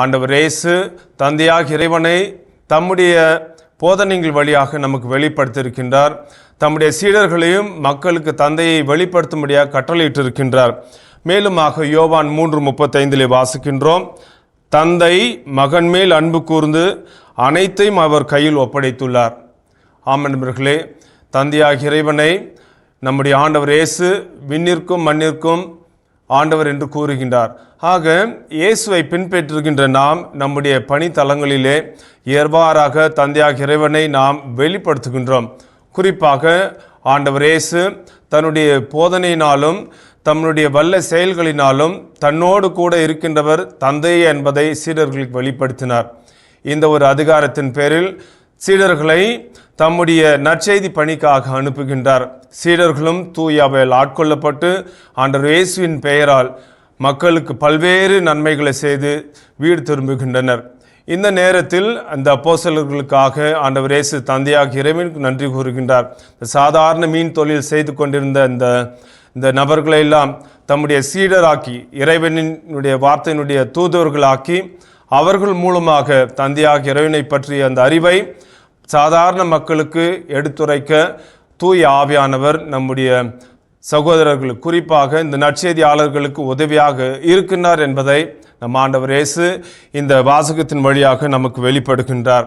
ஆண்டவர் இயேசு தந்தையாக இறைவனை தம்முடைய போதனைகள் வழியாக நமக்கு வெளிப்படுத்தியிருக்கின்றார். தம்முடைய சீடர்களையும் மக்களுக்கு தந்தையை வெளிப்படுத்தும்படியாக கட்டளையிட்டிருக்கின்றார். மேலுமாக யோவான் மூன்று முப்பத்தைந்திலே வாசிக்கின்றோம். தந்தை மகன் மேல் அன்பு கூர்ந்து அனைத்தையும் அவர் கையில் ஒப்படைத்துள்ளார். ஆமன் நண்பர்களே இறைவனை நம்முடைய ஆண்டவர் இயேசு விண்ணிற்கும் மண்ணிற்கும் ஆண்டவர் என்று கூறுகின்றார். ஆக இயேசுவை பின்பற்றுகின்ற நாம் நம்முடைய பணித்தலங்களிலே எவ்வாறாக தந்தையாக இறைவனை நாம் வெளிப்படுத்துகின்றோம். குறிப்பாக ஆண்டவர் இயேசு தன்னுடைய போதனையினாலும் தம்முடைய வல்ல செயல்களினாலும் தன்னோடு கூட இருக்கின்றவர் தந்தை என்பதை சீடர்களுக்கு வெளிப்படுத்தினார். இந்த ஒரு அதிகாரத்தின் பேரில் சீடர்களை தம்முடைய நற்செய்தி பணிக்காக அனுப்புகின்றார். சீடர்களும் தூயாவையில் ஆட்கொள்ளப்பட்டு ஆண்டவர் இயேசுவின் பெயரால் மக்களுக்கு பல்வேறு நன்மைகளை செய்து வீடு திரும்புகின்றனர். இந்த நேரத்தில் அந்த அப்போசலர்களுக்காக ஆண்டவர் இயேசு தந்தையாக இறைவனுக்கு நன்றி கூறுகின்றார். சாதாரண மீன் தொழில் செய்து கொண்டிருந்த இந்த இந்த நபர்களை எல்லாம் தம்முடைய சீடராக்கி இறைவனினுடைய வார்த்தையினுடைய தூதுவர்களாக்கி அவர்கள் மூலமாக தந்தையாக இறைவனை பற்றிய அந்த அறிவை சாதாரண மக்களுக்கு எடுத்துரைக்க தூய ஆவியானவர் நம்முடைய சகோதரர்களுக்கு குறிப்பாக இந்த நற்செய்தியாளர்களுக்கு உதவியாக இருக்கின்றார் என்பதை நம் ஆண்டவர் இயேசு இந்த வாசகத்தின் வழியாக நமக்கு வெளிப்படுகின்றார்.